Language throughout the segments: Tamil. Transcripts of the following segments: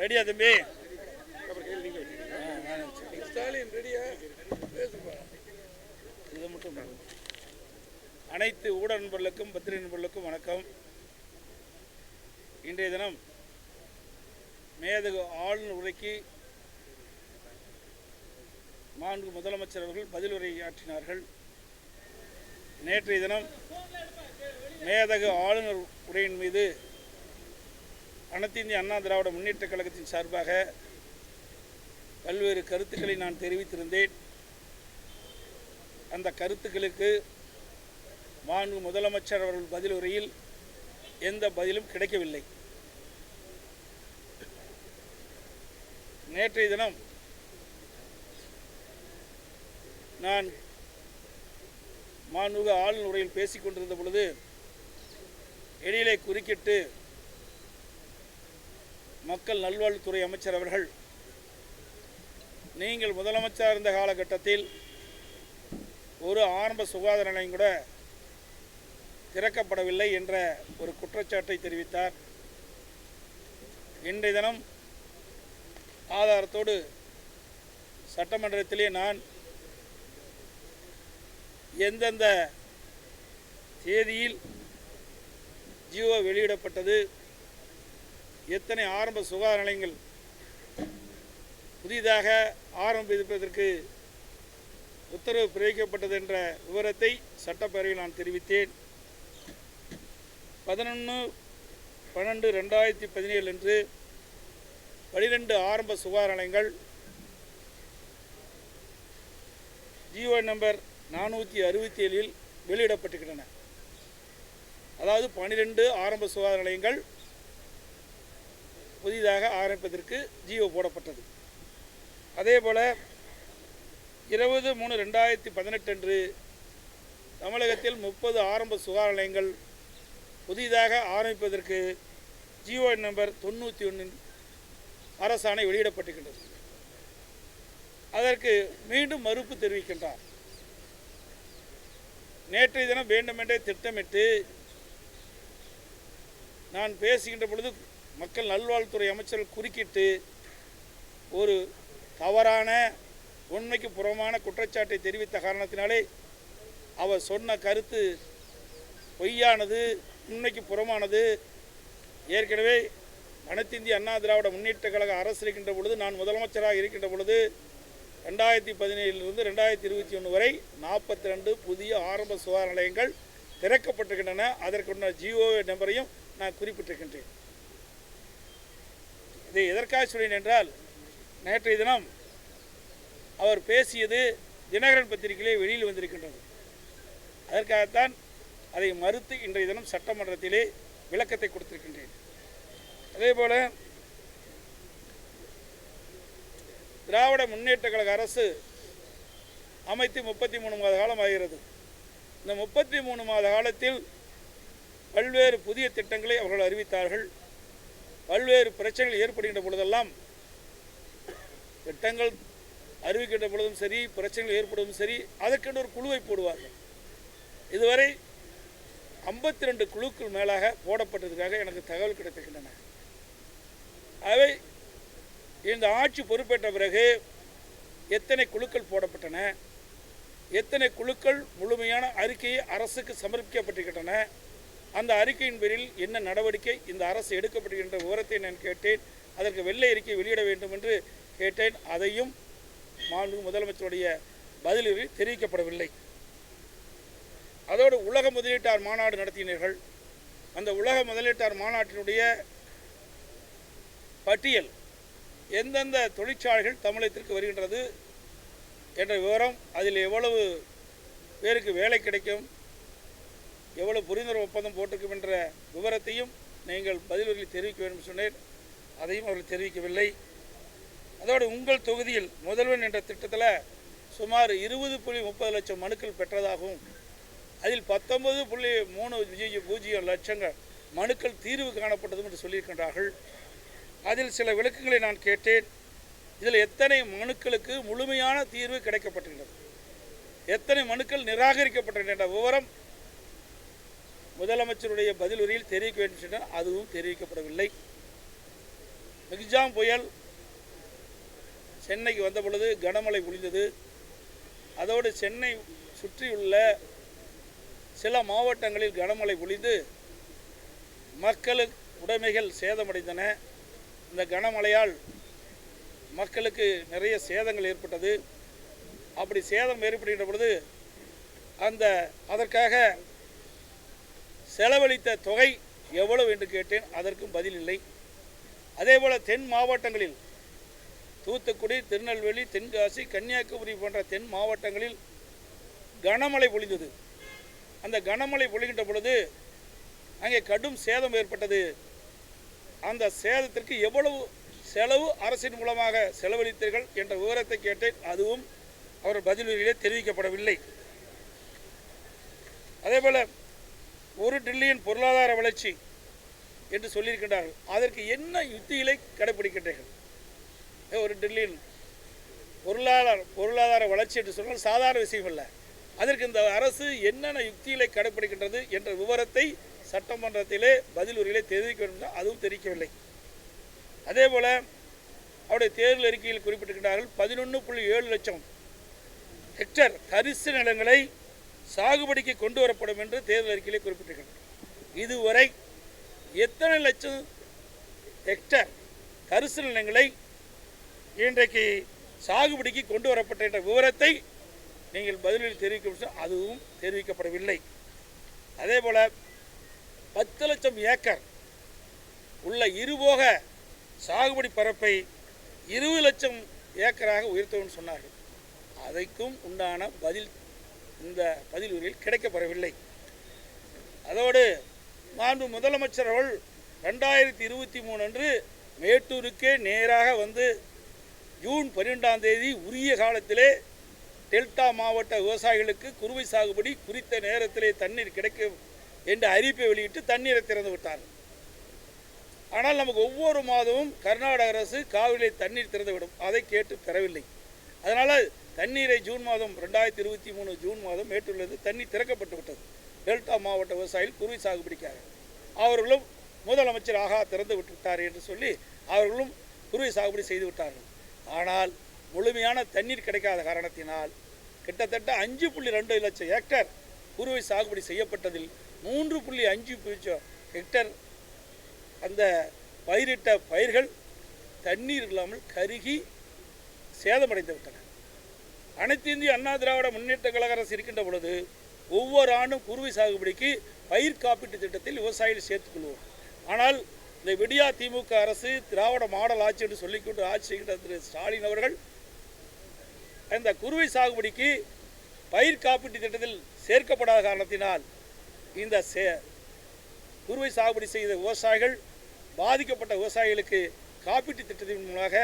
ரெடியா தம்பி ஸ்டாலின் ரெடியா மட்டும் அனைத்து ஊடக நண்பர்களுக்கும் பத்திரிகை நண்பர்களுக்கும் வணக்கம். இன்றைய தினம் மேதகு ஆளுநர் உரைக்கு மாண்பு முதலமைச்சர் அவர்கள் பதில் உரையாற்றினார்கள். நேற்றைய தினம் மேதகு ஆளுநர் உரையின் மீது அனைத்து இந்திய அண்ணா திராவிட முன்னேற்ற கழகத்தின் சார்பாக பல்வேறு கருத்துக்களை நான் தெரிவித்திருந்தேன். அந்த கருத்துக்களுக்கு மாண்பு முதலமைச்சர் அவர்கள் பதிலுரையில் எந்த பதிலும் கிடைக்கவில்லை. நேற்றைய தினம் நான் மாண்புக ஆளுநர் உரையில் பேசிக் கொண்டிருந்த பொழுது இடையிலே குறுக்கிட்டு மக்கள் நல்வாழ்வுத்துறை அமைச்சர் அவர்கள் நீங்கள் முதலமைச்சர் இருந்த காலகட்டத்தில் ஒரு ஆரம்ப சுகாதார நிலையம் கூட திறக்கப்படவில்லை என்ற ஒரு குற்றச்சாட்டை தெரிவித்தார். இன்றைய தினம் ஆதாரத்தோடு சட்டமன்றத்திலே நான் எந்தெந்த தேதியில் ஜியோ வெளியிடப்பட்டது எத்தனை ஆரம்ப சுகாதார நிலையங்கள் புதிதாக ஆரம்பிப்பதற்கு உத்தரவு பிறப்பிக்கப்பட்டது என்ற விவரத்தை சட்டப்பேரவையில் நான் தெரிவித்தேன். பதினொன்று பன்னெண்டு ரெண்டாயிரத்தி பதினேழு அன்று பனிரெண்டு ஆரம்ப சுகாதார நிலையங்கள் ஜியோ நம்பர் நானூற்றி அறுபத்தி ஏழில் வெளியிடப்பட்டுகின்றன அதாவது பனிரெண்டு ஆரம்ப சுகாதார நிலையங்கள் புதிதாக ஆரம்பிப்பதற்கு ஜியோ போடப்பட்டது. அதே போல் இருபது மூணு ரெண்டாயிரத்தி பதினெட்டு அன்று தமிழகத்தில் முப்பது ஆரம்ப சுகாதார நிலையங்கள் புதிதாக ஆரம்பிப்பதற்கு ஜியோ நம்பர் தொண்ணூற்றி ஒன்றின் அரசாணை வெளியிடப்பட்டிருக்கின்றது. அதற்கு மீண்டும் மறுப்பு தெரிவிக்கின்றார். நேற்றைய தினம் வேண்டுமென்றே திட்டமிட்டு நான் பேசுகின்ற பொழுது மக்கள் நல்வாழ்வுத்துறை அமைச்சர்கள் குறுக்கிட்டு ஒரு தவறான உண்மைக்கு புறமான குற்றச்சாட்டை தெரிவித்த காரணத்தினாலே அவர் சொன்ன கருத்து பொய்யானது உண்மைக்கு புறமானது. ஏற்கனவே அனைத்திந்திய அண்ணா திராவிட முன்னேற்ற கழக அரசு இருக்கின்ற பொழுது நான் முதலமைச்சராக இருக்கின்ற பொழுது ரெண்டாயிரத்தி பதினேழிலிருந்து ரெண்டாயிரத்தி இருபத்தி ஒன்று வரை நாற்பத்தி ரெண்டு புதிய ஆரம்ப சுகாதார நிலையங்கள் திறக்கப்பட்டிருக்கின்றன. அதற்குண்டான ஜியோ நம்பரையும் நான் குறிப்பிட்டிருக்கின்றேன். இதை எதற்காக சொல்கிறேன் என்றால் நேற்றைய தினம் அவர் பேசியது தினகரன் பத்திரிகையிலே வெளியில் வந்திருக்கின்றது. அதற்காகத்தான் அதை மறுத்து இன்றைய தினம் சட்டமன்றத்திலே விளக்கத்தை கொடுத்திருக்கின்றேன். அதே போல திராவிட முன்னேற்ற கழக அரசு அமைத்து முப்பத்தி மூணு மாத காலம் ஆகிறது. இந்த முப்பத்தி மூணு மாத காலத்தில் பல்வேறு புதிய திட்டங்களை அவர்கள் அறிவித்தார்கள். பல்வேறு பிரச்சனைகள் ஏற்படுகின்ற பொழுதெல்லாம் திட்டங்கள் அறிவிக்கின்ற பொழுதும் சரி பிரச்சனைகள் ஏற்படுவதும் சரி அதற்கென்று ஒரு குழுவை போடுவார்கள். இதுவரை ஐம்பத்தி ரெண்டு குழுக்கள் மேலாக போடப்பட்டதுக்காக எனக்கு தகவல் கிடைத்திருக்கின்றன. அவை இந்த ஆட்சி பொறுப்பேற்ற பிறகு எத்தனை குழுக்கள் போடப்பட்டன எத்தனை குழுக்கள் முழுமையான அறிக்கையை அரசுக்கு சமர்ப்பிக்கப்பட்டிருக்கின்றன அந்த அறிக்கையின் பேரில் என்ன நடவடிக்கை இந்த அரசு எடுக்கப்படுகின்ற விவரத்தை நான் கேட்டேன் அதற்கு வெள்ளை அறிக்கை வெளியிட வேண்டும் என்று கேட்டேன். அதையும் மாண்பு முதலமைச்சருடைய பதிலில் தெரிவிக்கப்படவில்லை. அதோடு உலக முதலீட்டார் மாநாடு நடத்தினீர்கள். அந்த உலக முதலீட்டார் மாநாட்டினுடைய பட்டியல் எந்தெந்த தொழிற்சாலைகள் தமிழகத்திற்கு வருகின்றது என்ற விவரம் அதில் எவ்வளவு பேருக்கு வேலை கிடைக்கும் எவ்வளவு புரிந்துணர்வு ஒப்பந்தம் போட்டிருக்கும் என்ற விவரத்தையும் நீங்கள் பதில்களில் தெரிவிக்க வேண்டும் சொன்னேன். அதையும் அவர்கள் தெரிவிக்கவில்லை. அதோடு உங்கள் தொகுதியில் முதல்வன் என்ற திட்டத்தில் சுமார் இருபது புள்ளி முப்பது லட்சம் மனுக்கள் பெற்றதாகவும் அதில் பத்தொன்பது புள்ளி மூணு பூஜ்ஜியம் பூஜ்ஜியம் லட்சங்கள் மனுக்கள் தீர்வு காணப்பட்டதும் என்று சொல்லியிருக்கின்றார்கள். அதில் சில விளக்கங்களை நான் கேட்டேன். இதில் எத்தனை மனுக்களுக்கு முழுமையான தீர்வு கிடைக்கப்பட்டுள்ளது எத்தனை மனுக்கள் நிராகரிக்கப்பட்டன என்ற விவரம் முதலமைச்சருடைய பதில் உரையில் தெரிவிக்க வேண்டும் சொன்னால் அதுவும் தெரிவிக்கப்படவில்லை. மிக்ஜாம் புயல் சென்னைக்கு வந்த பொழுது கனமழை பொழிந்தது. அதோடு சென்னை சுற்றியுள்ள சில மாவட்டங்களில் கனமழை பொழிந்து மக்களுக்கு உடைமைகள் சேதமடைந்தன. இந்த கனமழையால் மக்களுக்கு நிறைய சேதங்கள் ஏற்பட்டது. அப்படி சேதம் ஏற்படுகின்ற பொழுது அந்த அதற்காக செலவழித்த தொகை எவ்வளவு என்று கேட்டேன். அதற்கும் பதில் இல்லை. அதேபோல் தென் மாவட்டங்களில் தூத்துக்குடி திருநெல்வேலி தென்காசி கன்னியாகுமரி போன்ற தென் மாவட்டங்களில் கனமழை பொழிந்தது. அந்த கனமழை பொழிகின்ற பொழுது அங்கே கடும் சேதம் ஏற்பட்டது. அந்த சேதத்திற்கு எவ்வளவு செலவு அரசின் மூலமாக செலவழித்தீர்கள் என்ற விவரத்தை கேட்டேன். அதுவும் அவர் பதிலுரையிலே தெரிவிக்கப்படவில்லை. அதேபோல் ஒரு டில்லியன் பொருளாதார வளர்ச்சி என்று சொல்லியிருக்கின்றார்கள். அதற்கு என்ன யுத்திகளை கடைபிடிக்கின்றீர்கள் ஒரு டில்லியன் பொருளாதார பொருளாதார வளர்ச்சி என்று சொன்னால் சாதாரண விஷயம் அல்ல. அதற்கு இந்த அரசு என்னென்ன யுக்திகளை கடைபிடிக்கின்றது என்ற விவரத்தை சட்டமன்றத்திலே பதில் உரிகளை தெரிவிக்க வேண்டும் அதுவும் தெரிவிக்கவில்லை. அதே போல அவருடைய தேர்தல் அறிக்கையில் குறிப்பிட்டிருக்கிறார்கள் பதினொன்று புள்ளி ஏழு லட்சம் ஹெக்டர் தரிசு நிலங்களை சாகுபடிக்கு கொண்டு வரப்படும் என்று தேர்தல் அறிக்கையிலே குறிப்பிட்டிருக்கிறார் இதுவரை எத்தனை லட்சம் ஹெக்டர் கரிசல் நிலங்களை இன்றைக்கு சாகுபடிக்கு கொண்டு வரப்பட்ட என்ற விவரத்தை நீங்கள் பதிலில் தெரிவிக்க அதுவும் தெரிவிக்கப்படவில்லை. அதே போல் பத்து லட்சம் ஏக்கர் உள்ள இருபோக சாகுபடி பரப்பை இருபது லட்சம் ஏக்கராக உயர்த்தவும் சொன்னார்கள். அதைக்கும் உண்டான பதில் இந்த பதில் கிடைக்கப்பெறவில்லை. அதோடு மாண்பு முதலமைச்சர் அவர்கள் ரெண்டாயிரத்தி இருபத்தி மூணு அன்று மேட்டூருக்கே நேராக வந்து ஜூன் பன்னிரெண்டாம் தேதி உரிய காலத்திலே டெல்டா மாவட்ட விவசாயிகளுக்கு குறுவை சாகுபடி குறித்த நேரத்திலே தண்ணீர் கிடைக்கும் என்ற அறிவிப்பை வெளியிட்டு தண்ணீரை திறந்து விட்டார். ஆனால் நமக்கு ஒவ்வொரு மாதமும் கர்நாடக அரசு காவிரியில் தண்ணீர் திறந்து விடும் அதை கேட்டு பெறவில்லை. அதனால் தண்ணீரை ஜூன் மாதம் ரெண்டாயிரத்தி இருபத்தி மூணு ஜூன் மாதம் மேட்டூரிலிருந்து தண்ணீர் திறக்கப்பட்டு விட்டது. டெல்டா மாவட்ட விவசாயிகள் குருவி சாகுபடிக்காக அவர்களும் முதலமைச்சர் ஆகா திறந்து விட்டு விட்டார் என்று சொல்லி அவர்களும் குருவி சாகுபடி செய்து விட்டார்கள். ஆனால் முழுமையான தண்ணீர் கிடைக்காத காரணத்தினால் கிட்டத்தட்ட அஞ்சு புள்ளி ரெண்டு லட்சம் ஹெக்டர் குருவை சாகுபடி செய்யப்பட்டதில் மூன்று புள்ளி அஞ்சு பூஜ்ஜியம் ஹெக்டர் அந்த பயிரிட்ட பயிர்கள் தண்ணீர் இல்லாமல் கருகி சேதமடைந்து விட்டன. அனைத்து இந்திய அண்ணா திராவிட முன்னேற்ற கழக அரசு இருக்கின்ற பொழுது ஒவ்வொரு ஆண்டும் குருவி சாகுபடிக்கு பயிர் காப்பீட்டு திட்டத்தில் விவசாயிகள் சேர்த்துக்கொள்வோம் ஆனால் இந்த விடியா திமுக அரசு திராவிட மாடல் ஆட்சி என்று சொல்லிக்கொண்டு ஆட்சி செய்கின்ற திரு ஸ்டாலின் அவர்கள் இந்த குருவை சாகுபடிக்கு பயிர் காப்பீட்டு திட்டத்தில் சேர்க்கப்படாத காரணத்தினால் இந்த சே குருவை சாகுபடி செய்த விவசாயிகள் பாதிக்கப்பட்ட விவசாயிகளுக்கு காப்பீட்டு திட்டத்தின் மூலமாக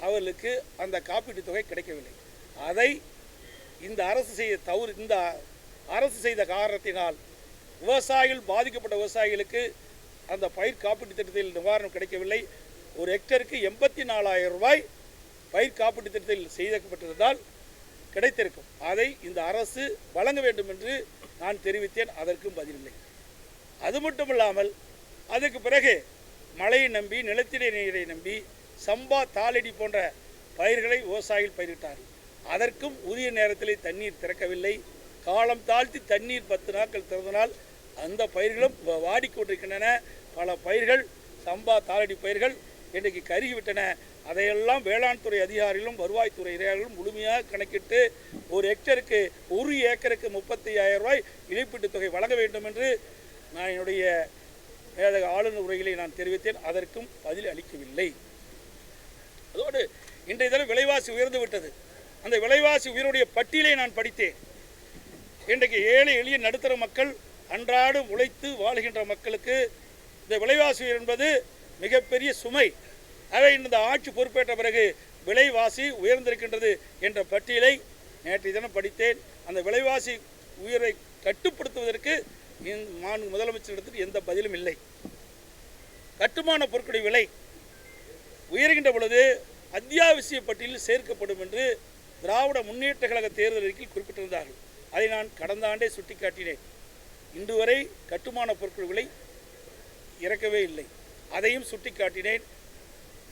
அவர்களுக்கு அந்த காப்பீட்டு தொகை கிடைக்கவில்லை. அதை இந்த அரசு செய்த தவறு இந்த அரசு செய்த காரணத்தினால் விவசாயிகள் பாதிக்கப்பட்ட விவசாயிகளுக்கு அந்த பயிர் காப்பீட்டு திட்டத்தில் நிவாரணம் கிடைக்கவில்லை. ஒரு ஹெக்டருக்கு எண்பத்தி நாலாயிரம் ரூபாய் பயிர் காப்பீட்டு திட்டத்தில் செய்யப்பட்டிருந்தால் கிடைத்திருக்கும். அதை இந்த அரசு வழங்க வேண்டும் என்று நான் தெரிவித்தேன். அதற்கும் பதிலில்லை. அது மட்டும் இல்லாமல் அதுக்கு பிறகு மழையை நம்பி நிலத்தடி நீரை நம்பி சம்பா தாளடி போன்ற பயிர்களை விவசாயிகள் பயிரிட்டார்கள். அதற்கும் உரிய நேரத்திலே தண்ணீர் திறக்கவில்லை. காலம் தாழ்த்தி தண்ணீர் பத்து நாட்கள் திறந்தனால் அந்த பயிர்களும் வாடிக்கொண்டிருக்கின்றன. பல பயிர்கள் சம்பா தாளடி பயிர்கள் இன்றைக்கு கருகிவிட்டன. அதையெல்லாம் வேளாண் துறை அதிகாரிகளும் வருவாய்த்துறை அதிகாரிகளும் முழுமையாக கணக்கிட்டு ஒரு ஹெக்டருக்கு ஒரு ஏக்கருக்கு முப்பத்தி ஆயிரம் ரூபாய் இழப்பீட்டுத் தொகை வழங்க வேண்டும் என்று நான் என்னுடைய மேதக ஆளுநர் உரைகளை நான் தெரிவித்தேன். அதற்கும் பதில் அளிக்கவில்லை அதோடு இன்றைய தினம் விலைவாசி உயர்ந்து விட்டது. அந்த விலைவாசி உயிருடைய பட்டியலை நான் படித்தேன். இன்றைக்கு ஏழை எளிய நடுத்தர மக்கள் அன்றாடம் உழைத்து வாழுகின்ற மக்களுக்கு இந்த விலைவாசி உயர் என்பது மிகப்பெரிய சுமை. அதை இந்த ஆட்சி பொறுப்பேற்ற பிறகு விலைவாசி உயர்ந்திருக்கின்றது என்ற பட்டியலை நேற்று தினம் படித்தேன். அந்த விலைவாசி உயர்வை கட்டுப்படுத்துவதற்கு இந்த மாண்பு முதலமைச்சரிடத்தில் எந்த பதிலும் இல்லை. கட்டுமான பொருட்களுடைய விலை உயர்கின்ற பொழுது அத்தியாவசிய பட்டியலில் சேர்க்கப்படும் என்று திராவிட முன்னேற்ற கழக தேர்தல் அறிக்கையில் குறிப்பிட்டிருந்தார்கள். அதை நான் கடந்த ஆண்டே சுட்டிக்காட்டினேன். இன்று வரை கட்டுமான பொருட்கள் விலை இறக்கவே இல்லை. அதையும் சுட்டிக்காட்டினேன்.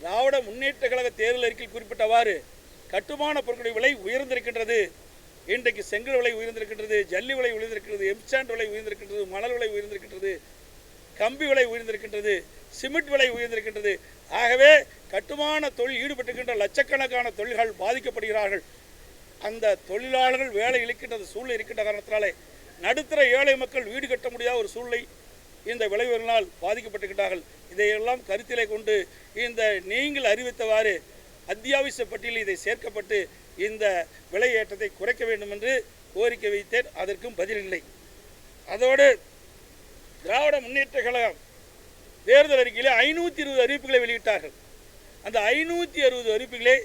திராவிட முன்னேற்ற கழக தேர்தல் அறிக்கையில் குறிப்பிட்டவாறு கட்டுமான பொருட்களின் விலை உயர்ந்திருக்கின்றது. இன்றைக்கு செங்கல் விலை உயர்ந்திருக்கின்றது ஜல்லி விலை உயர்ந்திருக்கிறது எம்சாண்ட் விலை உயர்ந்திருக்கின்றது மணல் விலை உயர்ந்திருக்கின்றது. கம்பி விலை உயர்ந்திருக்கின்றது சிமெண்ட் விலை உயர்ந்திருக்கின்றது. ஆகவே கட்டுமான தொழில் ஈடுபட்டுகின்ற லட்சக்கணக்கான தொழில்கள் பாதிக்கப்படுகிறார்கள். அந்த தொழிலாளர்கள் வேலை இழக்கின்ற சூழ்நிலை இருக்கின்ற காரணத்தினாலே நடுத்தர ஏழை மக்கள் வீடு கட்ட முடியாத ஒரு சூழ்நிலை இந்த விளைவுகளினால் பாதிக்கப்பட்டுகின்றார்கள் இதையெல்லாம் கருத்திலே கொண்டு இந்த நீங்கள் அறிவித்தவாறு அத்தியாவசிய பட்டியலில் இதை சேர்க்கப்பட்டு இந்த விலை ஏற்றத்தை குறைக்க வேண்டும் என்று கோரிக்கை வைத்தேன். அதற்கும் பதில் இல்லை. அதோடு திராவிட முன்னேற்ற கழகம் தேர்தல் அறிக்கையிலே ஐநூற்றி இருபது அறிவிப்புகளை வெளியிட்டார்கள். அந்த ஐநூற்றி அறுபது அறிவிப்புகளே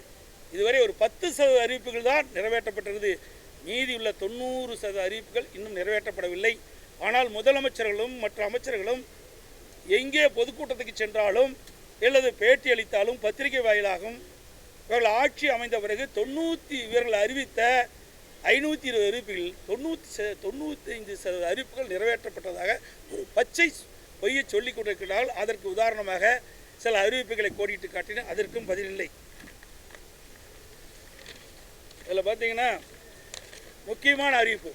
இதுவரை ஒரு பத்து சதவீத அறிவிப்புகள் தான் நிறைவேற்றப்பட்டிருந்தது. மீதியுள்ள தொண்ணூறு சதவீத அறிவிப்புகள் இன்னும் நிறைவேற்றப்படவில்லை. ஆனால் முதலமைச்சர்களும் மற்ற அமைச்சர்களும் எங்கே பொதுக்கூட்டத்துக்கு சென்றாலும் அல்லது பேட்டி அளித்தாலும் பத்திரிகை வாயிலாகவும் இவர்கள் ஆட்சி அமைந்த பிறகு தொண்ணூற்றி இவர்கள் அறிவித்த ஐநூற்றி இருபது அறிவிப்புகள் தொண்ணூற்றி ச தொண்ணூத்தைந்து சதவீத அறிவிப்புகள் நிறைவேற்றப்பட்டதாக ஒரு பச்சை பொய்யை சொல்லிக் கொண்டிருக்கிறார்கள் அதற்கு உதாரணமாக சில அறிவிப்புகளை கோடிட்டு காட்டின அதற்கும் பதிலில்லை இதில் பார்த்தீங்கன்னா முக்கியமான அறிவிப்பு.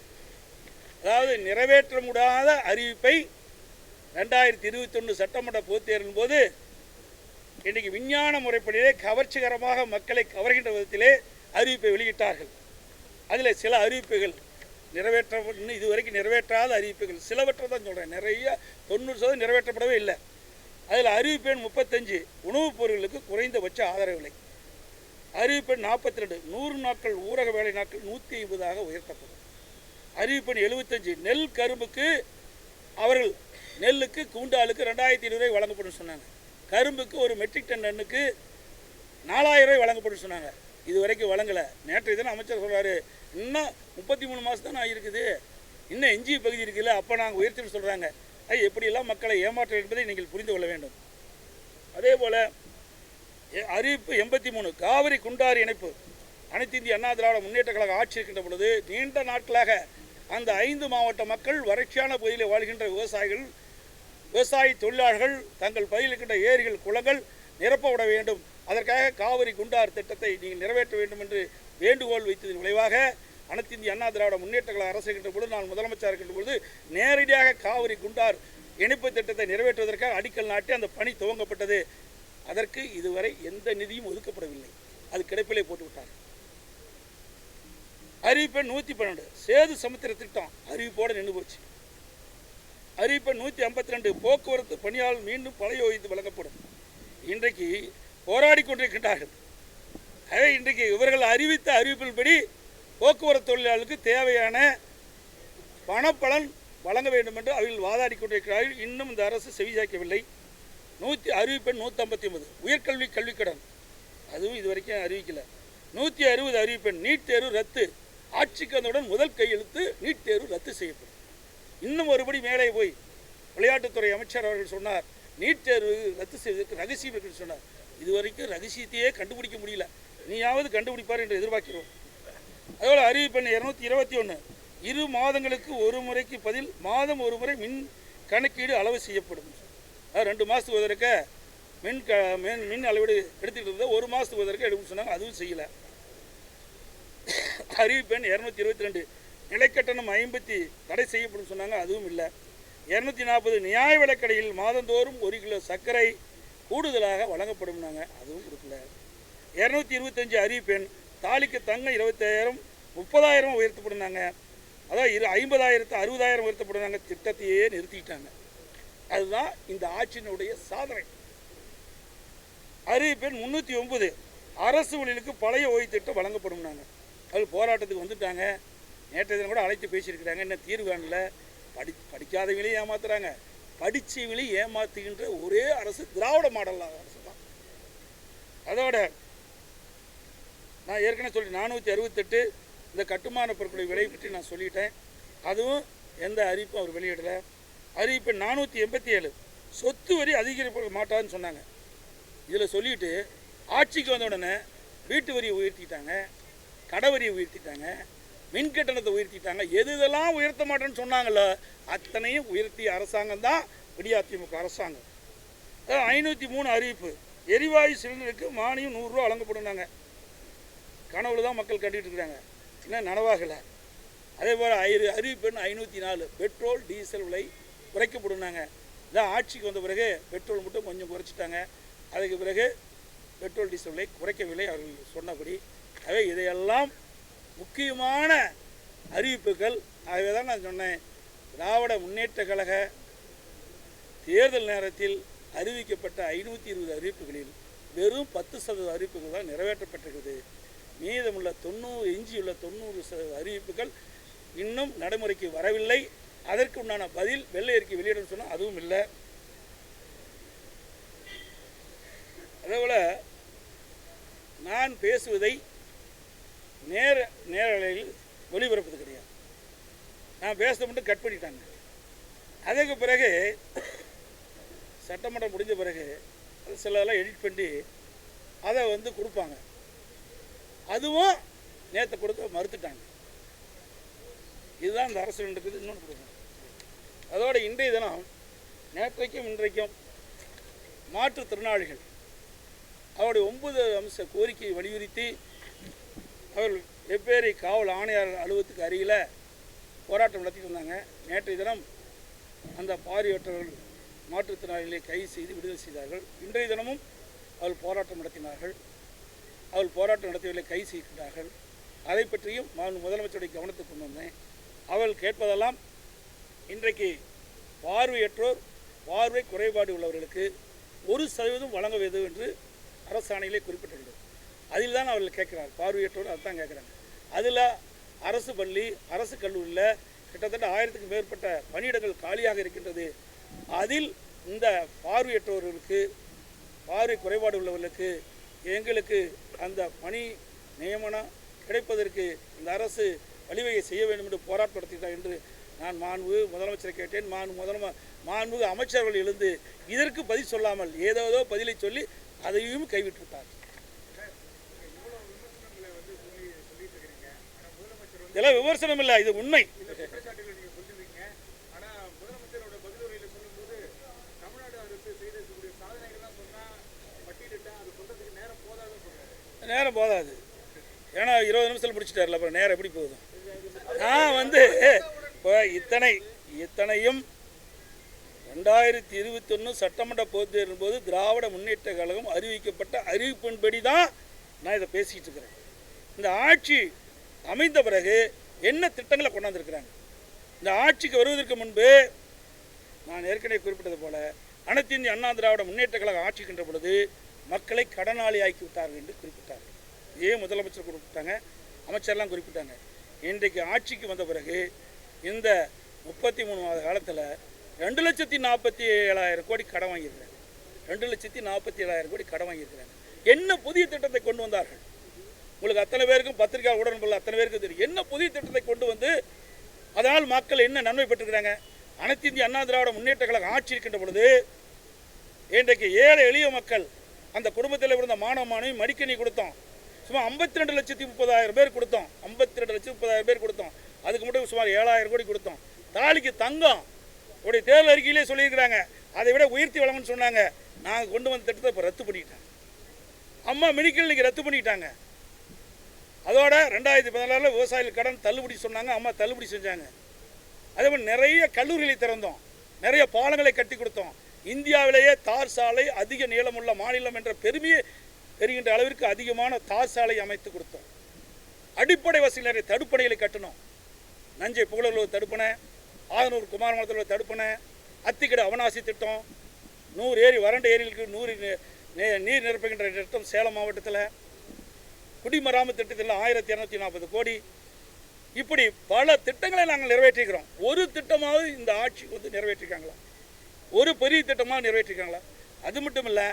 அதாவது நிறைவேற்ற முடியாத அறிவிப்பை ரெண்டாயிரத்தி இருபத்தொன்று சட்டமன்ற பொதுத் போது இன்றைக்கு விஞ்ஞான முறைப்படியிலே கவர்ச்சிகரமாக மக்களை கவர்கின்ற விதத்திலே அறிவிப்பை வெளியிட்டார்கள். அதில் சில அறிவிப்புகள் நிறைவேற்ற இன்னும் இதுவரைக்கும் நிறைவேற்றாத அறிவிப்புகள். சிலவற்றை தான் சொல்கிறேன் நிறைய தொண்ணூறு சதவீதம் நிறைவேற்றப்படவே இல்லை. அதில் அறிவிப்பெண் முப்பத்தஞ்சு உணவுப் பொருட்களுக்கு குறைந்தபட்ச ஆதரவு விலை. அறிவிப்பெண் நாற்பத்தி ரெண்டு நூறு நாட்கள் ஊரக வேலை நாட்கள் நூற்றி ஐம்பதாக உயர்த்தப்படும். அறிவிப்பெண் எழுபத்தஞ்சு நெல் கரும்புக்கு அவர்கள் நெல்லுக்கு கூண்டாளுக்கு ரெண்டாயிரத்தி இருபது ரூபாய் வழங்கப்படும் சொன்னாங்க. கரும்புக்கு ஒரு மெட்ரிக் டன் டன்னுக்கு நாலாயிரம் ரூபாய் வழங்கப்படும் சொன்னாங்க. இது வரைக்கும் வழங்கலை. நேற்றைய தினம் அமைச்சர் சொல்கிறாரு இன்னும் முப்பத்தி மூணு மாதம் தானே இருக்குது இன்னும் எஞ்சிய பகுதி இருக்குல்ல அப்போ நாங்கள் உயர்த்தின்னு சொல்கிறாங்க அது எப்படியெல்லாம் மக்களை ஏமாற்றம் என்பதை நீங்கள் புரிந்து கொள்ள வேண்டும். அதே போல் எ- அறிவிப்பு எண்பத்தி மூணு காவிரி குண்டாறு இணைப்பு. அனைத்து இந்திய அண்ணா திராவிட முன்னேற்ற கழக ஆட்சி இருக்கின்ற பொழுது நீண்ட நாட்களாக அந்த ஐந்து மாவட்ட மக்கள் வறட்சியான பகுதியில் வாழ்கின்ற விவசாயிகள் விவசாய தொழிலாளர்கள் தங்கள் பகுதியில் இருக்கின்ற ஏரிகள் குளங்கள் நிரப்பப்பட வேண்டும். அதற்காக காவிரி குண்டார் திட்டத்தை நீங்கள் நிறைவேற்ற வேண்டும் என்று வேண்டுகோள் வைத்ததன் விளைவாக அனைத்து இந்திய அண்ணா திராவிட முன்னேற்ற கழக அரசு இருக்கின்ற பொழுது நான் முதலமைச்சர் இருக்கின்ற பொழுது நேரடியாக காவிரி குண்டார் இணைப்பு திட்டத்தை நிறைவேற்றுவதற்காக அடிக்கல் நாட்டி அந்த பணி துவங்கப்பட்டது. அதற்கு இதுவரை எந்த நிதியும் ஒதுக்கப்படவில்லை. அது கிடப்பிலே போட்டுவிட்டார். அறிவிப்பெண் நூற்றி பன்னெண்டு. சேது சமுத்திர திட்டம் அறிவிப்போடு நின்று போச்சு. அறிவிப்பெண் நூற்றி ஐம்பத்தி ரெண்டு போக்குவரத்து பணியாளர் மீண்டும் பழைய ஓய்வு வழங்கப்படும். இன்றைக்கு போராடி கொண்டிருக்கின்றார்கள். எனவே இன்றைக்கு இவர்கள் அறிவித்த அறிவிப்பின்படி போக்குவரத்து தொழிலாளர்களுக்கு தேவையான பணப்பலன் வழங்க வேண்டும் என்று அவர்கள் வாதாடி கொண்டிருக்கிறார்கள். இன்னும் இந்த அரசு செவிசாய்க்கவில்லை. நூற்றி அறிவிப்பெண் நூற்றம்பத்தி ஒன்பது உயர்கல்வி கல்விக்கடன். அதுவும் இது வரைக்கும் அறிவிக்கல. நூற்றி அறுபது அறிவிப்பெண் நீட் தேர்வு ரத்து. ஆட்சிக்கு வந்தவுடன் முதல் கையெழுத்து நீட் தேர்வு ரத்து செய்யப்படும். இன்னும் ஒருபடி மேலே போய் விளையாட்டுத்துறை அமைச்சர் அவர்கள் சொன்னார். நீட் தேர்வு ரத்து செய்வதற்கு ரகசியம் இருக்குன்னு சொன்னார். இதுவரைக்கும் ரகசியத்தையே கண்டுபிடிக்க முடியல. நீயாவது கண்டுபிடிப்பார் என்று எதிர்பார்க்கிறோம். அதோட அறிவிப்பெண் இரநூத்தி இருபத்தி ஒன்று இரு மாதங்களுக்கு ஒரு முறைக்கு பதில் மாதம் ஒரு முறை மின் கணக்கீடு அளவு செய்யப்படும். அது ரெண்டு மாதத்துக்கு ஒரு மின் க மின் மின் அளவீடு எடுத்துக்கிட்டு இருந்தால் ஒரு மாதத்துக்கு ஒரு எடுக்கணும்னு சொன்னாங்க. அதுவும் செய்யலை. அறிவிப்பெண் இரநூத்தி இருபத்தி ரெண்டு. நிலைக்கட்டணம் ஐம்பத்தி தடை செய்யப்படும் சொன்னாங்க. அதுவும் இல்லை. இரநூத்தி நாற்பது நியாய விலைக்கடையில் மாதந்தோறும் ஒரு கிலோ சர்க்கரை கூடுதலாக வழங்கப்படும்னாங்க அதுவும் கொடுக்கல. இரநூத்தி இருபத்தஞ்சு அறிவிப்பெண் தாலிக்கு தங்கம் இருபத்தாயிரம் முப்பதாயிரம் உயர்த்தப்படுனாங்க அதான் இரு ஐம்பதாயிரத்து அறுபதாயிரம் உயர்த்தப்படுனாங்க திட்டத்தையே நிறுத்திக்கிட்டாங்க அதுதான் இந்த ஆட்சியினுடைய சாதனை. அறிவிப்பெண் முந்நூற்றி ஒன்பது அரசு ஊழியர்களுக்கு பழைய ஓய்வு திட்டம் வழங்கப்படும்னாங்க அது போராட்டத்துக்கு வந்துட்டாங்க. நேற்றைய தினம் கூட அழைத்து பேசியிருக்கிறாங்க. என்ன தீர்வு காணல. படி படிக்காதவங்களையும் ஏமாத்துறாங்க. படித்தவங்களையும் ஏமாத்துகின்ற ஒரே அரசு திராவிட மாடல் அரசு தான். அதோட நான் ஏற்கனவே சொல்லி நானூற்றி அறுபத்தெட்டு இந்த கட்டுமான பொருட்களை விலை பற்றி நான் சொல்லிட்டேன். அதுவும் எந்த அறிவிப்பும் அவர் வெளியிடலை. அறிவிப்பு நானூற்றி எண்பத்தி ஏழு சொத்து வரி அதிகரிப்ப மாட்டாதுன்னு சொன்னாங்க. இதில் சொல்லிட்டு ஆட்சிக்கு வந்த உடனே வீட்டு வரியை உயர்த்திட்டாங்க. கடை வரியை உயர்த்திட்டாங்க. மின் கட்டணத்தை உயர்த்திட்டாங்க. எது இதெல்லாம் உயர்த்த மாட்டேன்னு சொன்னாங்களோ அத்தனையும் உயர்த்திய அரசாங்கம் தான் விடியாதிமுக அரசாங்கம். ஐநூற்றி மூணு அறிவிப்பு. எரிவாயு சிலிண்டருக்கு மானியம் நூறுரூவா வழங்கப்படுனாங்க கனவுல தான் மக்கள் கட்டிகிட்டு இருக்கிறாங்க. இன்னும் நனவாகலை. அதே போல் ஐ அறிவிப்பெண் ஐநூற்றி நாலு பெட்ரோல் டீசல் விலை குறைக்கப்படுனாங்க இதான் ஆட்சிக்கு வந்த பிறகு பெட்ரோல் மட்டும் கொஞ்சம் குறைச்சிட்டாங்க. அதுக்கு பிறகு பெட்ரோல் டீசல் விலை குறைக்கவில்லை அவர்கள் சொன்னபடி. ஆகவே இதையெல்லாம் முக்கியமான அறிவிப்புகள். ஆகவே தான் நான் சொன்னேன். திராவிட முன்னேற்ற கழக தேர்தல் நேரத்தில் அறிவிக்கப்பட்ட ஐநூற்றி இருபது அறிவிப்புகளில் வெறும் பத்து சதவீத அறிவிப்புகள் தான் நிறைவேற்றப்பட்டிருக்குது மீதமுள்ள தொண்ணூறு எஞ்சியுள்ள தொண்ணூறு சதவீத அறிவிப்புகள் இன்னும் நடைமுறைக்கு வரவில்லை. அதற்கு உண்டான பதில் வெள்ளை அறிக்கை வெளியிடணும் சொன்னால் அதுவும் இல்லை. அதேபோல் நான் பேசுவதை நேர நேரலையில் ஒளிபரப்பது கிடையாது. நான் பேச மட்டும் கட் பண்ணிட்டாங்க. அதுக்கு பிறகு சட்டமன்றம் முடிஞ்ச பிறகு சிலதெல்லாம் எடிட் பண்ணி அதை வந்து கொடுப்பாங்க. அதுவும் நேற்று கொடுக்க மறுத்துட்டாங்க. இதுதான் இந்த அரசு இருக்குது இன்னொன்று கொடுக்கணும். அதோட இன்றைய தினம் நேற்றைக்கும் இன்றைக்கும் மாற்றுத்திறனாளிகள் அவருடைய ஒன்பது அம்ச கோரிக்கையை வலியுறுத்தி அவர்கள் வெவ்வேறு காவல் ஆணையாளர் அலுவலகத்துக்கு அருகில் போராட்டம் நடத்திட்டு வந்தாங்க. நேற்றைய தினம் அந்த பார்வையற்றவர்கள் மாற்றுத்திறனாளிகளை கைது செய்து விடுதலை செய்தார்கள். இன்றைய தினமும் அவள் போராட்டம் நடத்தினார்கள். அவள் போராட்டம் நடத்தியவர்களை கைது செய்கின்றார்கள். அதை பற்றியும் நான் முதலமைச்சருடைய கவனத்துக்கு கொண்டு வந்தேன். அவர்கள் கேட்பதெல்லாம் இன்றைக்கு பார்வையற்றோர் பார்வை குறைபாடு உள்ளவர்களுக்கு ஒரு சதவீதம் வழங்க வேண்டும் என்று அரசாணையிலே குறிப்பிட்டுள்ளது. அதில் தான் அவர்கள் கேட்கிறார். பார்வையற்றோர் அதுதான் கேட்குறாங்க. அதில் அரசு பள்ளி அரசு கல்லூரியில் கிட்டத்தட்ட ஆயிரத்துக்கும் மேற்பட்ட பணியிடங்கள் காலியாக இருக்கின்றது. அதில் இந்த பார்வையற்றவர்களுக்கு பார்வை குறைபாடு உள்ளவர்களுக்கு எங்களுக்கு அந்த பணி நியமனம் கிடைப்பதற்கு இந்த அரசு வழிவகை செய்ய வேண்டும் என்று போராட்டம் நடத்திட்டார் என்று நான் மாண்பு முதலமைச்சரை கேட்டேன். மாண்பு முதலம மாண்பு அமைச்சர்கள் எழுந்து இதற்கு பதில் சொல்லாமல் ஏதோ பதிலை சொல்லி அதையும் கைவிட்டுவிட்டார் இதெல்லாம் விமர்சனம் இல்லை இது உண்மை. நேரம் போதாது. ஏன்னா இருபது நிமிஷத்தில் பிடிச்சிட்டார்ல அப்புறம் நேரம் எப்படி போகுது? நான் வந்து இப்போ இத்தனை இத்தனையும் ரெண்டாயிரத்தி இருபத்தொன்று சட்டமன்ற பொதுத் தேர்தலின் போது திராவிட முன்னேற்ற கழகம் அறிவிக்கப்பட்ட அறிவிப்பின்படி தான் நான் இதை பேசிக்கிட்டு இருக்கிறேன். இந்த ஆட்சி அமைந்த பிறகு என்ன திட்டங்களை கொண்டாந்துருக்கிறாங்க? இந்த ஆட்சிக்கு வருவதற்கு முன்பு நான் ஏற்கனவே குறிப்பிட்டது போல அனைத்து இந்திய அண்ணா திராவிட முன்னேற்ற கழகம் ஆட்சிக்கின்ற பொழுது மக்களை கடனாளி ஆக்கி விட்டார்கள் என்று குறிப்பிட்டார்கள். ஏன் முதலமைச்சர் குறிப்பிட்டாங்க அமைச்சர்லாம் குறிப்பிட்டாங்க. இன்றைக்கு ஆட்சிக்கு வந்த பிறகு இந்த முப்பத்தி மூணு மாத காலத்தில் ரெண்டு லட்சத்தி நாற்பத்தி ஏழாயிரம் கோடி கடன் வாங்கியிருக்கிறாங்க. ரெண்டு லட்சத்தி நாற்பத்தி ஏழாயிரம் கோடி கடன் வாங்கியிருக்கிறாங்க. என்ன புதிய திட்டத்தை கொண்டு வந்தார்கள்? உங்களுக்கு அத்தனை பேருக்கும் பத்திரிகை உடன்படல அத்தனை பேருக்கும் தெரியும். என்ன புதிய திட்டத்தை கொண்டு வந்து அதனால் மக்கள் என்ன நன்மை பெற்றுக்கிறாங்க? அனைத்து இந்திய அண்ணா திராவிட முன்னேற்ற கழகம் ஆட்சி இருக்கின்ற பொழுது இன்றைக்கு ஏழை எளிய மக்கள் அந்த குடும்பத்தில் இருந்த மாணவ மாணவி மடிக்கணி கொடுத்தோம். சும்மா ஐம்பத்தி ரெண்டு லட்சத்தி முப்பதாயிரம் பேர் கொடுத்தோம். ஐம்பத்தி ரெண்டு லட்சத்தி முப்பதாயிரம் பேர் கொடுத்தோம். அதுக்கு மட்டும் சுமார் ஏழாயிரம் கோடி கொடுத்தோம். தாலிக்கு தங்கம். உடைய தேர்தல் அறிக்கையிலே சொல்லியிருக்கிறாங்க. அதை விட உயர்த்தி வழங்கணும்னு சொன்னாங்க. நாங்கள் கொண்டு வந்த திட்டத்தை இப்போ ரத்து பண்ணிட்டேன் அம்மா மெடிக்கல் இன்னைக்கு ரத்து பண்ணிட்டாங்க அதோட ரெண்டாயிரத்தி பதினாறில் விவசாயிகள் கடன் தள்ளுபடி சொன்னாங்க அம்மா தள்ளுபடி செஞ்சாங்க. அதே மாதிரி நிறைய கல்லூரிகளை திறந்தோம். நிறைய பாலங்களை கட்டி கொடுத்தோம். இந்தியாவிலேயே தார் சாலை அதிக நீளமுள்ள மாநிலம் என்ற பெருமையை பெறுகின்ற அளவிற்கு அதிகமான தார் சாலை அமைத்து கொடுத்தோம். அடிப்படை வசதி நிறைய தடுப்பணைகளை கட்டணும் நஞ்சை புகழூர் தடுப்பணை ஆதனூர் குமாரமலத்தில் உள்ள தடுப்பணை அத்திக்கடை அவனாசி திட்டம் நூறு ஏரி வறண்ட ஏரிகளுக்கு நூறு நீர் நிரப்புகின்ற திட்டம் சேலம் மாவட்டத்தில். குடிமராமத்து திட்டத்தில் ஆயிரத்தி இரநூத்தி நாற்பது கோடி. இப்படி பல திட்டங்களை நாங்கள் நிறைவேற்றிக்கிறோம். ஒரு திட்டமாவது இந்த ஆட்சி வந்து நிறைவேற்றிருக்காங்களா? ஒரு பெரிய திட்டமாக நிறைவேற்றிருக்காங்களா? அது மட்டும் இல்லை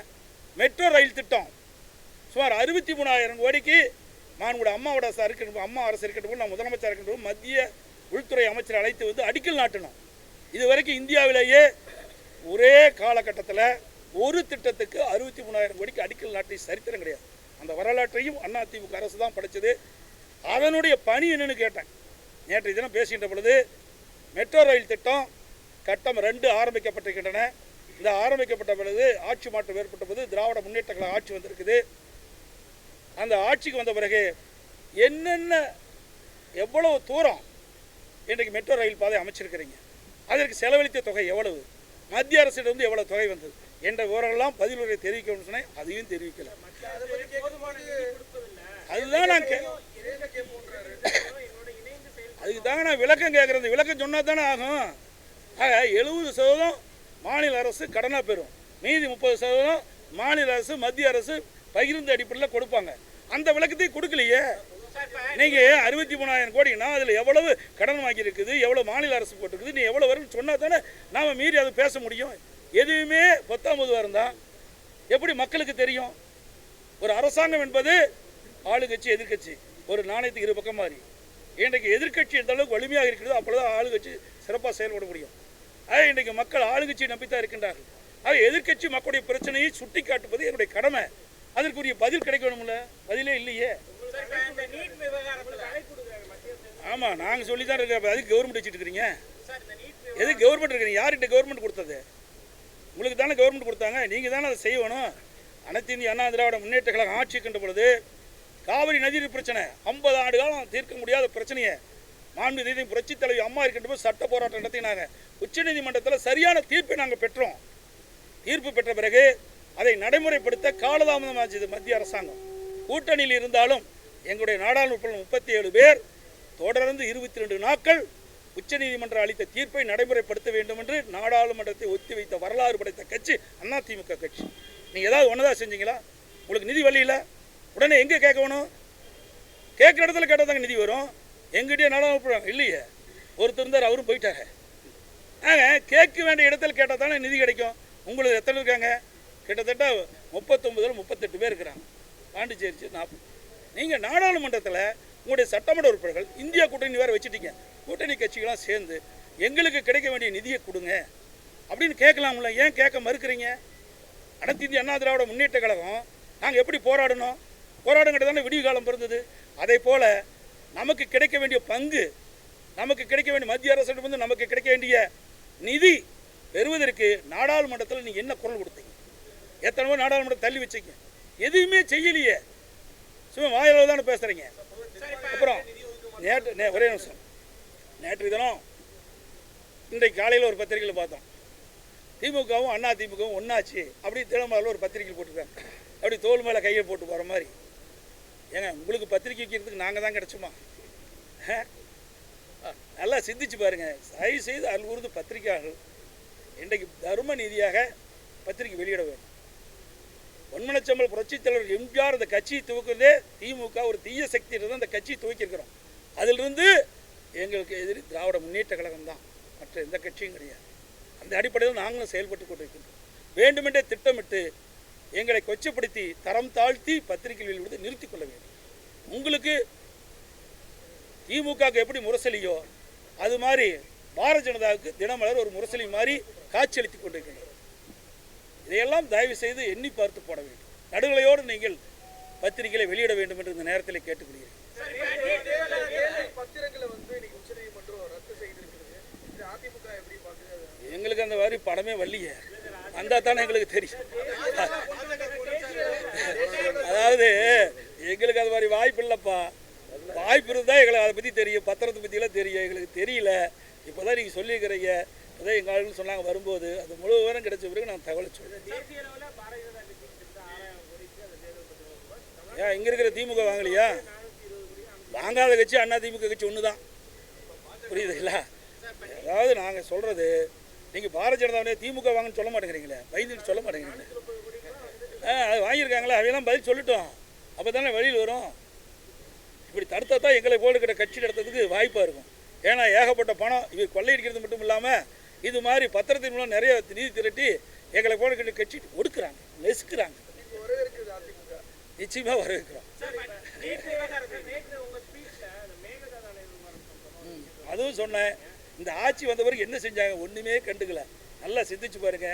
மெட்ரோ ரயில் திட்டம். சுமார் அறுபத்தி மூணாயிரம் கோடிக்கு மாண்புடைய அம்மாவோட அரசு அம்மா அரசு இருக்கட்டும் நான் முதலமைச்சர் இருக்கட்டும் மத்திய உள்துறை அமைச்சர் அழைத்து வந்து அடிக்கல் நாட்டணும். இது வரைக்கும் இந்தியாவிலேயே ஒரே காலகட்டத்தில் ஒரு திட்டத்துக்கு அறுபத்தி மூணாயிரம் கோடிக்கு அடிக்கல் நாட்டி சரித்திரம் கிடையாது. அந்த வரலாற்றையும் அதிமுக அரசு தான் படைச்சது. அதனுடைய பணி என்னன்னு கேட்டேன். நேற்றைய தினம் பேசுகின்ற பொழுது மெட்ரோ ரயில் திட்டம் கட்டம் ரெண்டு ஆரம்பிக்கப்பட்டிருக்கின்றன. இந்த ஆரம்பிக்கப்பட்ட பிறகு ஆட்சி மாற்றம் ஏற்பட்ட போது திராவிட முன்னேற்ற கழக ஆட்சி வந்திருக்குது. அந்த ஆட்சிக்கு வந்த பிறகு என்னென்ன எவ்வளவு தூரம் இன்றைக்கு மெட்ரோ ரயில் பாதை அமைச்சிருக்கிறீங்க? அதற்கு செலவழித்த தொகை எவ்வளவு? மத்திய அரசிடம் எவ்வளவு தொகை வந்தது என்ற விவரங்கள்லாம் பதிலுரை தெரிவிக்கணும்னு சொன்னேன். அதையும் தெரிவிக்கல. அதுதான் நான் கே அதுக்கு தாங்க நான் விளக்கம் கேட்குறது விளக்கம் சொன்னால் தானே ஆகும். ஆக எழுபது சதவீதம் மாநில அரசு கடனாக பெறும். மீதி முப்பது சதவீதம் மாநில அரசு மத்திய அரசு பகிர்ந்து அடிப்படையில் கொடுப்பாங்க. அந்த விளக்கத்தையும் கொடுக்கலையே. நீங்க அறுபத்தி மூணாயிரம் கோடினா அதுல எவ்வளவு கடன் வாங்கி இருக்குது எவ்வளவு மாநில அரசு போட்டிருக்குது நீ எவ்வளவு வரும்னு சொன்னா தானே நாம மீறி அதை பேச முடியும். எதுவுமே பத்தாம் வாரம் தான் எப்படி மக்களுக்கு தெரியும்? ஒரு அரசாங்கம் என்பது ஆளுங்கட்சி எதிர்க்கட்சி ஒரு நாணயத்துக்கு இரு பக்கம் மாறி. இன்றைக்கு எதிர்க்கட்சி எந்த அளவுக்கு வலிமையாக இருக்கிறதோ அப்பொழுது ஆளுங்கட்சி சிறப்பாக செயல்பட முடியும். ஆக இன்றைக்கு மக்கள் ஆளுங்கட்சியை நம்பித்தான் இருக்கின்றார்கள். ஆக எதிர்க்கட்சி மக்களுடைய பிரச்சனையை சுட்டி காட்டுவது என்னுடைய கடமை. அதற்குரிய பதில் கிடைக்கணும்ல? பதிலே இல்லையே. ஆமாம் நாங்கள் சொல்லி தான் இருக்கோம் அதுக்கு கவர்மெண்ட் வச்சுட்டு இருக்கிறீங்க எது கவர்மெண்ட் இருக்கிறீங்க யார்கிட்ட கவர்மெண்ட் கொடுத்தது? உங்களுக்கு தானே கவர்மெண்ட் கொடுத்தாங்க. நீங்கள் தானே அதை செய்யணும். அனைத்து இந்திய அண்ணா திராவிட முன்னேற்ற கழகம் ஆட்சி கண்ட பொழுது காவிரி நதிநீர் பிரச்சனை ஐம்பது ஆண்டு காலம் தீர்க்க முடியாத பிரச்சனையை மாண்பு நீதி புரட்சித் தலைவி அம்மா இருக்கின்ற போது சட்ட போராட்டம் நடத்தினாங்க. உச்சநீதிமன்றத்தில் சரியான தீர்ப்பை நாங்கள் பெற்றோம். தீர்ப்பு பெற்ற பிறகு அதை நடைமுறைப்படுத்த காலதாமதமாச்சு மத்திய அரசாங்கம். கூட்டணியில் இருந்தாலும் எங்களுடைய நாடாளுமன்ற முப்பத்தி ஏழு பேர் தொடர்ந்து இருபத்தி ரெண்டு நாட்கள் உச்சநீதிமன்றம் அளித்த தீர்ப்பை நடைமுறைப்படுத்த வேண்டும் என்று நாடாளுமன்றத்தை ஒத்திவைத்த வரலாறு படைத்த கட்சி அதிமுக கட்சி. நீங்கள் ஏதாவது ஒன்றதாக செஞ்சீங்களா? உங்களுக்கு நிதி வழியில் உடனே எங்கே கேட்கணும் கேட்குற இடத்துல கேட்டால் தாங்க நிதி வரும். எங்கிட்டே நாடாளுமன்றம் இல்லையே. ஒருத்தர் இருந்தார் அவரும் போயிட்டாரு. ஆக கேட்க வேண்டிய இடத்துல கேட்டால் தானே நிதி கிடைக்கும். உங்களுக்கு எத்தனை இருக்காங்க? கிட்டத்தட்ட முப்பத்தொம்பதுல முப்பத்தெட்டு பேர் இருக்கிறாங்க. பாண்டிச்சேரி நாற்பது நீங்கள் நாடாளுமன்றத்தில் உங்களுடைய சட்டமன்ற உறுப்பினர்கள் இந்தியா கூட்டணி வேறு வச்சுட்டீங்க. கூட்டணி கட்சிகளாம் சேர்ந்து எங்களுக்கு கிடைக்க வேண்டிய நிதியை கொடுங்க. அப்படின்னு கேட்கலாம்ல. ஏன் கேட்க மறுக்கிறீங்க? அனைத்து இந்திய அண்ணா திராவிட முன்னேற்ற கழகம் நாங்கள் எப்படி போராடணும்? போராடுங்கிறது தானே விடிவு காலம் பிறந்தது. அதே போல் நமக்கு கிடைக்க வேண்டிய பங்கு நமக்கு கிடைக்க வேண்டிய மத்திய அரசிடமிருந்து நமக்கு கிடைக்க வேண்டிய நிதி பெறுவதற்கு நாடாளுமன்றத்தில் நீங்கள் என்ன குரல் கொடுத்தீங்க? எத்தனை நாடாளுமன்றம் தள்ளி வச்சிங்க எதுவுமே செய்யலையே. சும்மா வாயிலாக தானே பேசுகிறீங்க அப்புறம் நேற்று நே ஒரே நிமிஷம். நேற்று தினம் இன்றைக்கு காலையில் ஒரு பத்திரிகையில் பார்த்தோம். திமுகவும் அண்ணா திமுகவும் ஒன்றாச்சு அப்படி தினமரில் ஒரு பத்திரிக்கை போட்டிருக்காங்க. அப்படி தோல் மேலே கையை போட்டு போகிற மாதிரி. ஏங்க உங்களுக்கு பத்திரிக்கை வைக்கிறதுக்கு நாங்கள் தான் கிடச்சோமா? ஆ? நல்லா சிந்திச்சு பாருங்கள் தயவு செய்து அல்கூர்ந்து பத்திரிகையாளர்கள் இன்றைக்கு தர்ம நீதியாக பத்திரிகை வெளியிட வேண்டும். பொன்மனச்சம்பல் புரட்சித் தலைவர் எம்ஜிஆர் அந்த கட்சியை துவக்கிறதே திமுக ஒரு தீய சக்தி தான் அந்த கட்சியை துவக்கியிருக்கிறோம். அதிலிருந்து எங்களுக்கு எதிரி திராவிட முன்னேற்ற கழகம் தான். மற்ற எந்த கட்சியும் கிடையாது. அந்த அடிப்படையில் நாங்களும் செயல்பட்டு கொண்டிருக்கின்றோம். வேண்டுமென்றே திட்டமிட்டு எங்களை கொச்சப்படுத்தி தரம் தாழ்த்தி பத்திரிகைகள் விடுத்து நிறுத்திக் கொள்ள வேண்டும். உங்களுக்கு திமுகவுக்கு எப்படி முரசலியோ அது மாதிரி பாரதிய ஜனதாவுக்கு தினமலர் ஒரு முரசலி மாதிரி காட்சியளித்துக் கொண்டிருக்கின்றது இதையெல்லாம் தயவு செய்து எண்ணி பார்த்து போட வேண்டும். நடுநிலையோடு நீங்கள் பத்திரிகைகளை வெளியிட வேண்டும் என்று இந்த நேரத்தில் கேட்டுக்கொள்கிறேன். எங்களுக்கு அந்த மாதிரி படமே வரலையே. வந்தால் தானே எங்களுக்கு தெரியும். அதாவது எங்களுக்கு அது மாதிரி வாய்ப்பு இல்லைப்பா. வாய்ப்பு இருந்தால் எங்களுக்கு அதை பற்றி தெரியும். பத்திரத்தை பற்றியெல்லாம் தெரியும். எங்களுக்கு தெரியல. இப்போ தான் நீங்கள் சொல்லியிருக்கிறீங்க. அதான் எங்கள் ஆளுங்க சொன்னாங்க வரும்போது. அது முழு விவரம் கிடைச்ச பிறகு நான் தகவலை சொல்கிறேன் ஏன் இங்கே இருக்கிற திமுக வாங்கலையா? வாங்காத கட்சி அண்ணா திமுக கட்சி ஒன்று தான் புரியுதுங்களா அதாவது நாங்கள் சொல்கிறது நீங்கள் பாரதிய ஜனதாவுடைய திமுக வாங்கன்னு சொல்ல மாட்டேங்கிறீங்களே? பயந்துட்டு சொல்ல மாட்டேங்கிறீங்களே? ஆ அது வாங்கியிருக்காங்களே அவையெல்லாம் பதில் சொல்லட்டும். அப்போ தானே வெளியில் வரும். இப்படி தடுத்தா தான் எங்களை போல் இருக்கிற கட்சி நடத்துறதுக்கு வாய்ப்பாக இருக்கும். ஏன்னா ஏகப்பட்ட பணம் இது கொள்ளையடிக்கிறது மட்டும் இல்லாமல் இது மாதிரி பத்திரத்தின் மூலம் நிறைய நிதி திரட்டி எங்களை போல இருக்கிற கட்சி ஒடுக்குறாங்க நெசுக்குறாங்க. நிச்சயமாக வரவேற்கிறோம். அதுவும் சொன்னேன். இந்த ஆட்சி வந்த பிறகு என்ன செஞ்சாங்க ஒன்றுமே கண்டுக்கல. நல்லா சிந்திச்சு பாருங்க.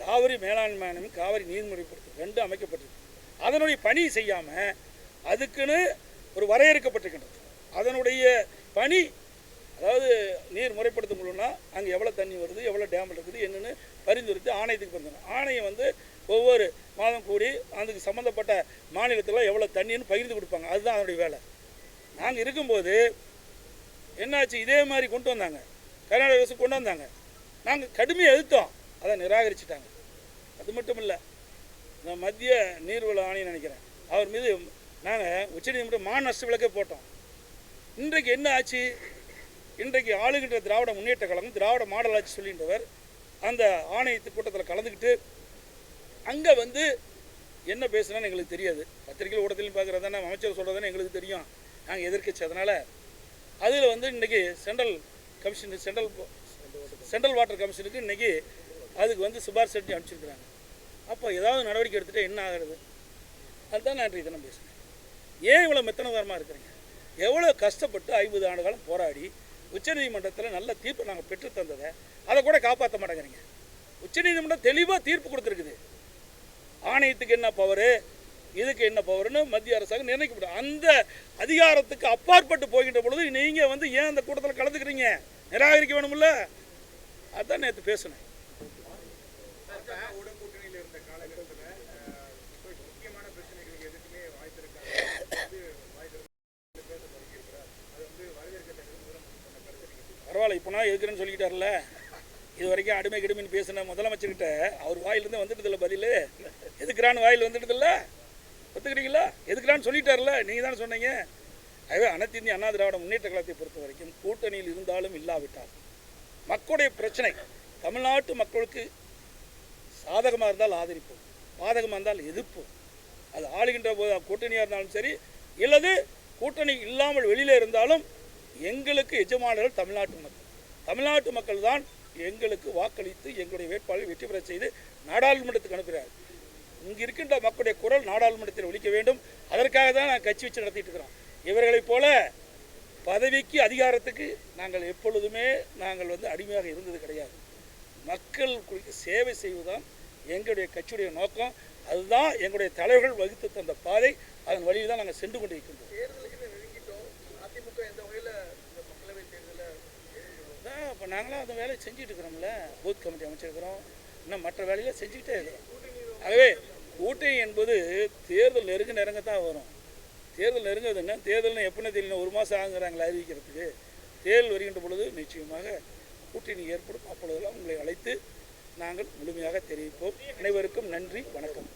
காவிரி மேலாண்மை காவிரி நீர்முறைப்படுத்தும் ரெண்டும் அமைக்கப்பட்டிருக்கு. அதனுடைய பணி செய்யாமல் அதுக்குன்னு ஒரு வரையறுக்கப்பட்டிருக்கின்றது. அதனுடைய பணி அதாவது நீர் முறைப்படுத்த முடியும்னா அங்கே எவ்வளோ தண்ணி வருது எவ்வளோ டேம் இருக்குது என்னென்னு பரிந்துரைத்து ஆணையத்துக்கு பண்ணணும் ஆணையம் வந்து ஒவ்வொரு மாதம் கூடி அதுக்கு சம்மந்தப்பட்ட மாநிலத்தில் எவ்வளோ தண்ணின்னு பகிர்ந்து கொடுப்பாங்க. அதுதான் அதனுடைய வேலை. நாங்கள் இருக்கும்போது என்னாச்சு? இதே மாதிரி கொண்டு வந்தாங்க. கர்நாடக அரசு கொண்டு வந்தாங்க. நாங்கள் கடுமையாக எதிர்த்தோம். அதை நிராகரிச்சிட்டாங்க. அது மட்டும் இல்லை இந்த மத்திய நீர்வள ஆணையம் நினைக்கிறேன். அவர் மீது நாங்கள் உச்சநீதிமன்றம் மா நஷ்ட விளக்கே போட்டோம். இன்றைக்கு என்ன ஆச்சு? இன்றைக்கு ஆளுகின்ற திராவிட முன்னேற்ற கழகம் திராவிட மாடலாட்சி சொல்லின்றவர் அந்த ஆணையத்து கூட்டத்தில் கலந்துக்கிட்டு அங்கே வந்து என்ன பேசுனான்னு எங்களுக்கு தெரியாது. பத்திரிகையில் ஊடகத்திலையும் பார்க்குறது தானே அமைச்சர் சொல்கிறதானே எங்களுக்கு தெரியும். நாங்கள் எதிர்க்கட்சி அதனால் அதில் வந்து இன்றைக்கி central commission central central water கமிஷனுக்கு இன்றைக்கி அதுக்கு வந்து சிபாரிசு செஞ்சு அனுப்பிச்சிருக்கிறாங்க. அப்போ ஏதாவது நடவடிக்கை எடுத்துகிட்டு என்ன ஆகிறது? அதுதான் நான் இன்றைக்கு தினம் பேசுகிறேன் ஏன் இவ்வளோ மெத்தனதாரமாக இருக்கிறீங்க? எவ்வளோ கஷ்டப்பட்டு ஐம்பது ஆண்டு காலம் போராடி உச்சநீதிமன்றத்தில் நல்ல தீர்ப்பு நாங்கள் பெற்று தந்ததை அதை கூட காப்பாற்ற மாட்டேங்கிறீங்க. உச்சநீதிமன்றம் தெளிவாக தீர்ப்பு கொடுத்துருக்குது. ஆணையத்துக்கு என்ன பவரு இதுக்கு என்ன பவர்னு மத்திய அரசாங்கம் நிர்ணயிக்கப்படும் அந்த அதிகாரத்துக்கு அப்பாற்பட்டு போகின்ற பொழுது நீங்கள் வந்து ஏன் அந்த கூட்டத்தில் கலந்துக்கிறீங்க? நிராகரிக்க வேணும்ல? அதான் நேற்று பேசினேன் பாஜகவோட கூட்டணியில் இருந்த காலகட்டத்தில் இப்போ முக்கியமான பிரச்சனைகளுக்கு எதுக்குமே வாய்ப்பு இருக்காது வந்து வாய் திறந்து பேச தொடங்கியிருக்கிறார் அது வந்து வரவேற்கத்தக்கது முதலமைச்சர் சொன்ன கருத்தை நீங்கள் பரவாயில்ல இப்போ நான் எதுக்குறேன்னு சொல்லிக்கிட்டார்ல இது வரைக்கும் அடிமை கிடுமின்னு பேசின முதலமைச்சர்கிட்ட அவர் வாயிலிருந்து வந்துடுதில்ல பதில். எதுக்குறான்னு வாயில் வந்துடுதில்ல ஒத்துக்கிறீங்களா? எதுக்குறான்னு சொல்லிட்டார்ல நீங்கள் தானே சொன்னீங்க. ஆகவே அனைத்து இந்திய அண்ணா திராவிட முன்னேற்ற கழகத்தை பொறுத்த வரைக்கும் கூட்டணியில் இருந்தாலும் இல்லாவிட்டால் மக்களுடைய பிரச்சனை தமிழ்நாட்டு மக்களுக்கு சாதகமாக இருந்தால் ஆதரிப்போம். பாதகமாக இருந்தால் எதிர்ப்போம். அது ஆளுகின்ற போது கூட்டணியாக இருந்தாலும் சரி இல்லது கூட்டணி இல்லாமல் வெளியில் இருந்தாலும் எங்களுக்கு எஜமானர்கள் தமிழ்நாட்டு மக்கள். தமிழ்நாட்டு மக்கள் தான் எங்களுக்கு வாக்களித்து எங்களுடைய வேட்பாளரை வெற்றி பெற செய்து நாடாளுமன்றத்துக்கு அனுப்புகிறார். இங்கு இருக்கின்ற மக்களுடைய குரல் நாடாளுமன்றத்தில் ஒழிக்க வேண்டும். அதற்காக தான் நாங்கள் கட்சி வச்சு நடத்திட்டு இருக்கிறோம். இவர்களைப் போல பதவிக்கு அதிகாரத்துக்கு நாங்கள் எப்பொழுதுமே நாங்கள் வந்து அடிமையாக இருந்தது கிடையாது. மக்களுக்கு சேவை செய்வதுதான் எங்களுடைய கட்சியுடைய நோக்கம். அதுதான் எங்களுடைய தலைவர்கள் வகுத்து தந்த பாதை. அதன் வழியில் தான் நாங்கள் சென்று கொண்டிருக்கின்றோம் தேர்தலுக்கு நெருங்கிட்டோம் அதிமுக எந்த வகையில் இந்த மக்களவை தேர்தலில் அதான் இப்போ நாங்களாம் அந்த வேலையை செஞ்சுட்டு இருக்கிறோம்ல பூத் கமிட்டி அமைச்சிருக்கிறோம். இன்னும் மற்ற வேலையை செஞ்சுக்கிட்டே இருக்கிறோம் ஆகவே கூட்டணி என்பது தேர்தல் நெருங்க நெருங்க தான் வரும். தேர்தல் நெருங்குதுன்னா தேர்தல்னு எப்படின்னு தெரியல. ஒரு மாதம் ஆகுங்கிறாங்களா அறிவிக்கிறதுக்கு. தேர்தல் வருகின்ற பொழுது நிச்சயமாக கூட்டணி ஏற்படும். அப்பொழுதெல்லாம் உங்களை அழைத்து நாங்கள் முழுமையாக தெரிவிப்போம். அனைவருக்கும் நன்றி. வணக்கம்.